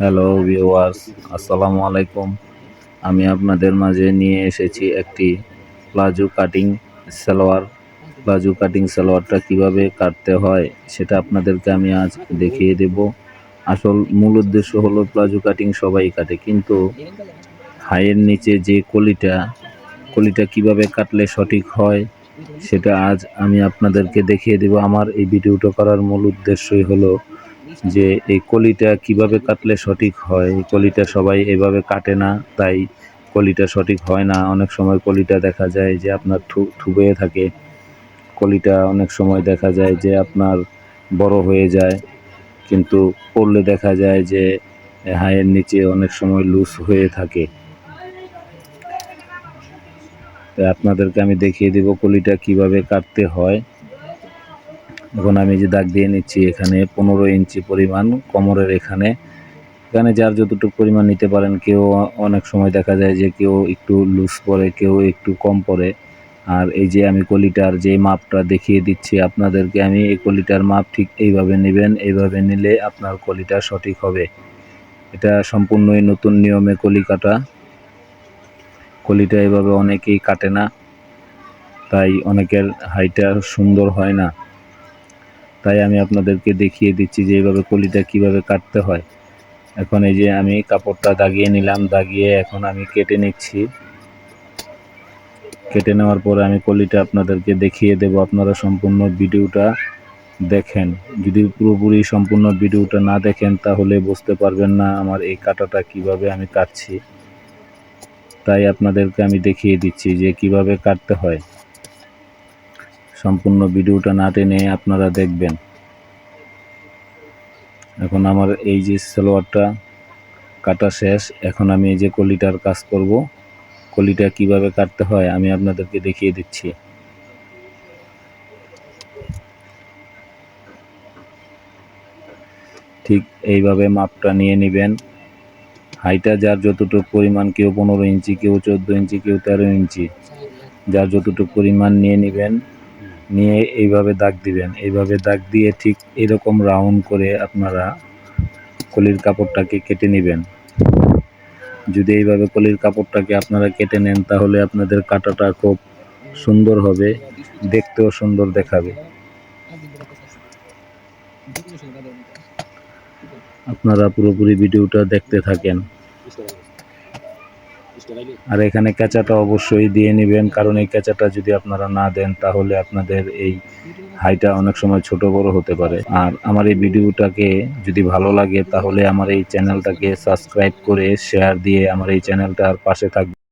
Hello viewers আসসালামু আলাইকুম আমি আপনাদের মাঝে নিয়ে এসেছি একটি palazzo cutting salwar. Palazzo cutting সালোয়ারটা কীভাবে কাটতে হয় সেটা আপনাদেরকে আমি আজ দেখিয়ে দেব। আসল মূল উদ্দেশ্য হলো প্লাজো কাটিং সবাই কাটে, কিন্তু হাইয়ের নিচে যে কলিটা কলিটা কীভাবে কাটলে সঠিক হয় সেটা আজ আমি আপনাদেরকে দেখিয়ে দেব। আমার এই ভিডিওটা করার মূল উদ্দেশ্যই হলো যে এই কলিটা কীভাবে কাটলে সঠিক হয়? কলিটা সবাই এভাবে কাটে না, তাই কলিটা সঠিক হয় না। অনেক সময় কলিটা দেখা যায় যে আপনার থুবে থাকে। কলিটা অনেক সময় দেখা যায় যে আপনার বড় হয়ে যায়। কিন্তু পড়লে দেখা যায় যে হায়ের নিচে অনেক সময় লুজ হয়ে থাকে। আপনাদেরকে আমি দেখিয়ে দেব কলিটা কীভাবে কাটতে হয়। এখন আমি যে দাগ দিয়ে নিচ্ছি, এখানে পনেরো ইঞ্চি পরিমাণ কোমরের এখানে। এখানে যার যতটুকু পরিমাণ নিতে পারেন, কেউ অনেক সময় দেখা যায় যে কেউ একটু লুজ পরে, কেউ একটু কম পরে। আর এই যে আমি কলিটার যে মাপটা দেখিয়ে দিচ্ছি আপনাদেরকে, আমি এই কলিটার মাপ ঠিক এইভাবে নেবেন, এইভাবে নিলে আপনার কলিটা সঠিক হবে। এটা সম্পূর্ণই নতুন নিয়মে কলি কাটা। কলিটা এভাবে অনেকেই কাটে না, তাই অনেকের হাইটা সুন্দর হয় না। তাই আমি আপনাদেরকে দেখিয়ে দিচ্ছি যে এইভাবে কলিটা কীভাবে কাটতে হয়। এখন এই যে আমি কাপড়টা দাগিয়ে নিলাম, দাগিয়ে এখন আমি কেটে নিচ্ছি। কেটে নেওয়ার পরে আমি কলিটা আপনাদেরকে দেখিয়ে দেব। আপনারা সম্পূর্ণ ভিডিওটা দেখেন। যদি পুরোপুরি সম্পূর্ণ ভিডিওটা না দেখেন, তাহলে বুঝতে পারবেন না আমার এই কাটাটা কীভাবে আমি কাটছি। তাই আপনাদেরকে আমি দেখিয়ে দিচ্ছি যে কীভাবে কাটতে হয়। সম্পূর্ণ ভিডিওটা না টেনে আপনারা দেখবেন। এখন আমার এই যে সালোয়ারটা কাটা শেষ, এখন আমি এই যে কলিটার কাজ করব। কলিটা কীভাবে কাটতে হয় আমি আপনাদেরকে দেখিয়ে দিচ্ছি। ঠিক এইভাবে মাপটা নিয়ে নেবেন। হাইটা যার যতটুকু পরিমাণ, কেউ পনেরো ইঞ্চি, কেউ চোদ্দ ইঞ্চি, কেউ তেরো ইঞ্চি, যার যতটুকু পরিমাণ নিয়ে নেবেন নিয়ে এইভাবে দাগ দিবেন। এইভাবে দাগ দিয়ে ঠিক এরকম রাউন্ড করে আপনারা কলির কাপড়টাকে কেটে নেবেন। যদি এইভাবে কলির কাপড়টাকে আপনারা কেটে নেন, তাহলে আপনাদের কাটাটা খুব সুন্দর হবে, দেখতেও সুন্দর দেখাবে। আপনারা পুরোপুরি ভিডিওটা দেখতে থাকেন। আর এখানে কেঁচাটা অবশ্যই দিয়ে নেবেন, কারণ এই কেঁচাটা যদি আপনারা না দেন, তাহলে আপনাদের এই হাইটা অনেক সময় ছোট বড় হতে পারে। আর আমার এই ভিডিওটাকে যদি ভালো লাগে, তাহলে আমার এই চ্যানেলটাকে সাবস্ক্রাইব করে শেয়ার দিয়ে আমার এই চ্যানেলটার পাশে থাকবে